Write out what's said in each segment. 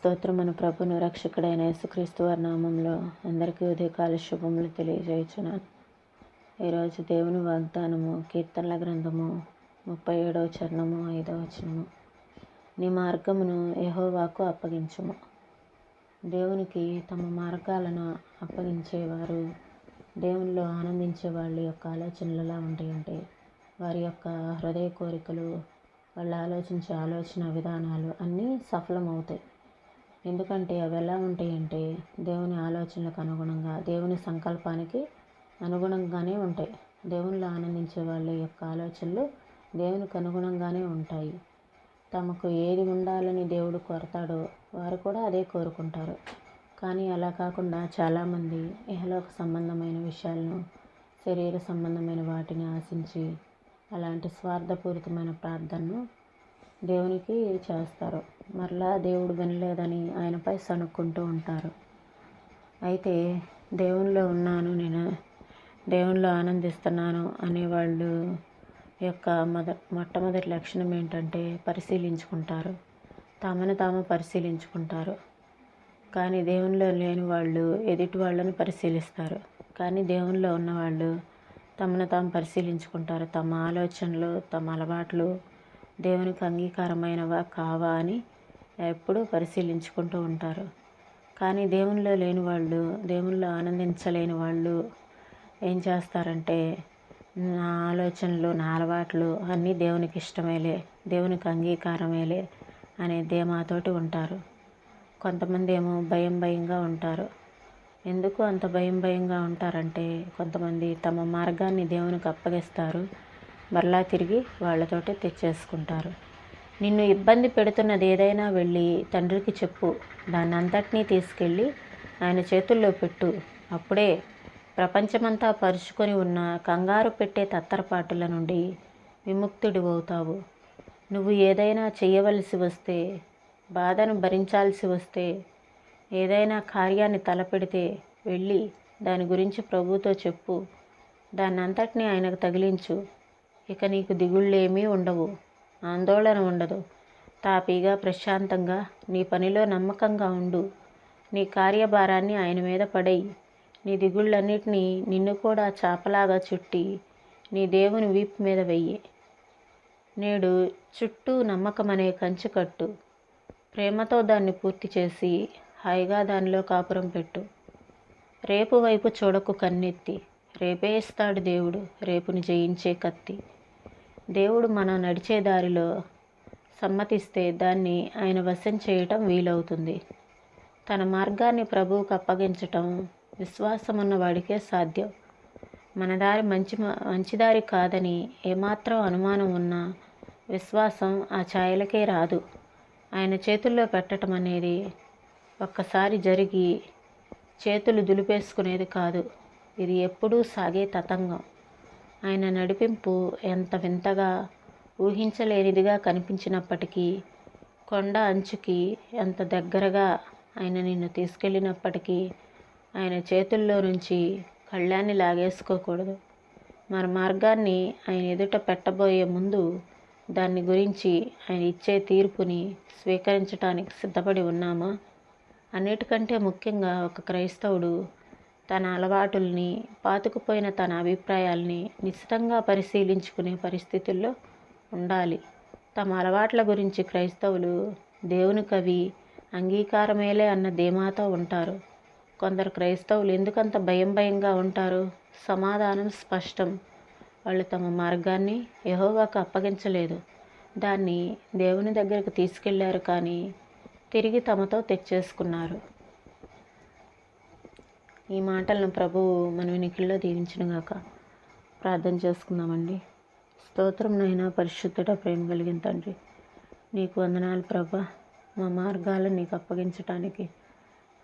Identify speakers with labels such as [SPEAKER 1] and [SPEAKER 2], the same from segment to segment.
[SPEAKER 1] స్తోత్రం మన ప్రభును రక్షకుడైన యేసుక్రీస్తు వారి నామంలో అందరికీ ఉదయకాల శుభములు తెలియజేయచున్నాను. ఈరోజు దేవుని వాగ్దానము కీర్తనల గ్రంథము ముప్పై ఏడవ చరణము ఐదవ వచనము. నీ మార్గమును యహోవాకు అప్పగించుము. దేవునికి తమ మార్గాలను అప్పగించేవారు దేవునిలో ఆనందించే వాళ్ళ యొక్క ఆలోచనలలా ఉండి అంటే వారి యొక్క హృదయ కోరికలు వాళ్ళు ఆలోచించే ఆలోచన విధానాలు అన్నీ సఫలమవుతాయి. ఎందుకంటే అవి ఎలా ఉంటాయంటే దేవుని ఆలోచనలకు అనుగుణంగా దేవుని సంకల్పానికి అనుగుణంగానే ఉంటాయి. దేవునిలో ఆనందించే వాళ్ళ యొక్క ఆలోచనలు దేవునికి అనుగుణంగానే ఉంటాయి. తమకు ఏది ఉండాలని దేవుడు కోరతాడో వారు కూడా అదే కోరుకుంటారు. కానీ అలా కాకుండా చాలామంది ఇహలోక సంబంధమైన విషయాలను శరీర సంబంధమైన వాటిని ఆశించి అలాంటి స్వార్థపూరితమైన ప్రార్థనను దేవునికి చేస్తారు. మరలా దేవుడు వినలేదని ఆయనపై సణుక్కుంటూ ఉంటారు. అయితే దేవునిలో ఉన్నాను నేను దేవునిలో ఆనందిస్తున్నాను అనేవాళ్ళు యొక్క మొద మొట్టమొదటి లక్షణం ఏంటంటే పరిశీలించుకుంటారు. తమను తాము పరిశీలించుకుంటారు. కానీ దేవునిలో లేని వాళ్ళు ఎదుటి వాళ్ళని పరిశీలిస్తారు. కానీ దేవునిలో ఉన్నవాళ్ళు తమను తాము పరిశీలించుకుంటారు. తమ ఆలోచనలు తమ అలవాట్లు దేవునికి అంగీకారమైనవా కావా అని ఎప్పుడూ పరిశీలించుకుంటూ ఉంటారు. కానీ దేవునిలో లేని వాళ్ళు దేవునిలో ఆనందించలేని వాళ్ళు ఏం చేస్తారంటే నా ఆలోచనలు నా అలవాట్లు అన్నీ దేవునికి ఇష్టమేలే దేవునికి అంగీకారమేలే అనే ధీమాతోటి ఉంటారు. కొంతమంది ఏమో భయం భయంగా ఉంటారు. ఎందుకు అంత భయం భయంగా ఉంటారంటే కొంతమంది తమ మార్గాన్ని దేవునికి అప్పగిస్తారు. మరలా తిరిగి వాళ్ళతోటే తెచ్చేసుకుంటారు. నిన్ను ఇబ్బంది పెడుతున్నది ఏదైనా వెళ్ళి తండ్రికి చెప్పు. దాన్ని అంతటినీ తీసుకెళ్ళి ఆయన చేతుల్లో పెట్టు. అప్పుడే ప్రపంచమంతా పరుచుకొని ఉన్న కంగారు పెట్టే తత్తరపాటుల నుండి విముక్తుడు అవుతావు. నువ్వు ఏదైనా చేయవలసి వస్తే బాధను భరించాల్సి వస్తే ఏదైనా కార్యాన్ని తలపెడితే వెళ్ళి దాని గురించి ప్రభుతో చెప్పు. దాన్నంతటినీ ఆయనకు తగిలించు. ఇక నీకు దిగుళ్ళేమీ ఉండవు. ఆందోళన ఉండదు. తాపీగా ప్రశాంతంగా నీ పనిలో నమ్మకంగా ఉండు. నీ కార్యభారాన్ని ఆయన మీద పడేయి. నీ దిగుళ్ళన్నిటినీ నిన్ను కూడా చాపలాగా చుట్టి నీ దేవుని వీపు మీద వెయ్యి. నేడు చుట్టూ నమ్మకం అనే కట్టు. ప్రేమతో దాన్ని పూర్తి చేసి హాయిగా దానిలో కాపురం పెట్టు. రేపు వైపు చూడకు కన్నెత్తి. రేపే ఇస్తాడు దేవుడు. రేపుని జయించే కత్తి. దేవుడు మనం నడిచే దారిలో సమ్మతిస్తే దాన్ని ఆయన వశం చేయటం వీలవుతుంది. తన మార్గాన్ని ప్రభువుకు అప్పగించటం విశ్వాసం ఉన్న వాడికే సాధ్యం. మన దారి మంచి మంచిదారి కాదని ఏమాత్రం అనుమానం ఉన్నా విశ్వాసం ఆ ఛాయలకే రాదు. ఆయన చేతుల్లో పెట్టడం అనేది ఒక్కసారి జరిగి చేతులు దులిపేసుకునేది కాదు. ఇది ఎప్పుడూ సాగే తతంగం. ఆయన నడిపింపు ఎంత వింతగా ఊహించలేనిదిగా కనిపించినప్పటికీ కొండ అంచుకి ఎంత దగ్గరగా ఆయన నిన్ను తీసుకెళ్ళినప్పటికీ ఆయన చేతుల్లో నుంచి కళ్ళాన్ని లాగేసుకోకూడదు. మన మార్గాన్ని ఆయన ఎదుట పెట్టబోయే ముందు దాన్ని గురించి ఆయన ఇచ్చే తీర్పుని స్వీకరించడానికి సిద్ధపడి ఉన్నామా? అన్నిటికంటే ముఖ్యంగా ఒక క్రైస్తవుడు తన అలవాటుల్ని పాతుకుపోయిన తన అభిప్రాయాల్ని నిశితంగా పరిశీలించుకునే పరిస్థితుల్లో ఉండాలి. తమ అలవాట్ల గురించి క్రైస్తవులు దేవుని కవి అంగీకారమేలే అన్న ధీమాతో ఉంటారు. కొందరు క్రైస్తవులు ఎందుకంత భయం భయంగా ఉంటారు సమాధానం స్పష్టం. వాళ్ళు తమ మార్గాన్ని యహోవాకు అప్పగించలేదు. దాన్ని దేవుని దగ్గరకు తీసుకెళ్ళారు కానీ తిరిగి తమతో తెచ్చేసుకున్నారు. ఈ మాటలను ప్రభువు మన వినికిల్లో దీవించినగాక ప్రార్థన చేసుకుందామండి. స్తోత్రం నైనా పరిశుద్ధుడ ప్రేమ కలిగిన తండ్రి నీకు వందనాలు ప్రభా. మా మార్గాలను నీకు అప్పగించడానికి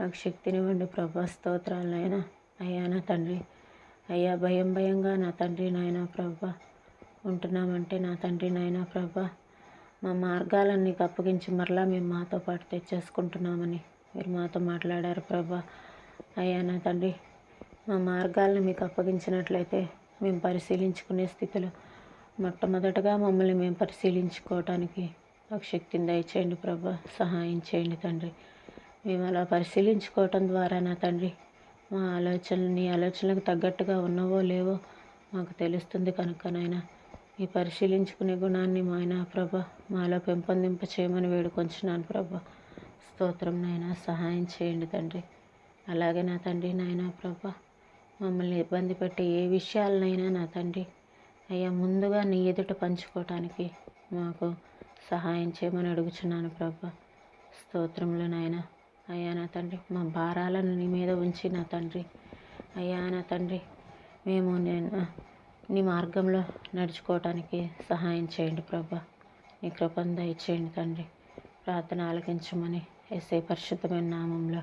[SPEAKER 1] నాకు శక్తినివ్వండి ప్రభా. స్తోత్రాలనైనా అయ్యా నా తండ్రి అయ్యా భయం భయంగా నా తండ్రి నాయన ప్రభ. ఉంటున్నామంటే నా తండ్రి నాయన ప్రభ మా మార్గాలన్నీ అప్పగించి మరలా మేము మాతో పాటు తెచ్చేసుకుంటున్నామని మీరు మాతో మాట్లాడారు ప్రభా. అయ్యా నా తండ్రి మా మార్గాలను మీకు అప్పగించినట్లయితే మేము పరిశీలించుకునే స్థితిలో మొట్టమొదటగా మమ్మల్ని మేము పరిశీలించుకోవటానికి మాకు శక్తిని దయచేయండి ప్రభా సహాయం చేయండి తండ్రి. మేము అలా పరిశీలించుకోవటం ద్వారా నా తండ్రి మా ఆలోచనలు నీ ఆలోచనలకు తగ్గట్టుగా ఉన్నవో లేవో మాకు తెలుస్తుంది కనుక నాయన ఈ పరిశీలించుకునే గుణాన్ని మా ఆయన ప్రభ మాలో పెంపొందింప చేయమని వేడుకొంచున్నాను ప్రభ. స్తోత్రం నాయన సహాయం చేయండి తండ్రి. అలాగే నా తండ్రి నాయన ప్రభ మమ్మల్ని ఇబ్బంది పెట్టే ఏ విషయాలనైనా నా తండ్రి అయ్యా ముందుగా నీ ఎదుట పంచుకోవటానికి మాకు సహాయం చేయమని అడుగుచున్నాను ప్రభ. స్తోత్రంలో నాయన. అయ్యా నా తండ్రి మా భారాలను నీ మీద ఉంచి నా తండ్రి. అయ్యా నా తండ్రి మేము నేను నీ మార్గంలో నడుచుకోవటానికి సహాయం చేయండి ప్రభా. నీ కృపను దయచేయండి తండ్రి. ప్రార్థన ఆలకించమని ఎస్ఐ పరిశుద్ధమైన నామంలో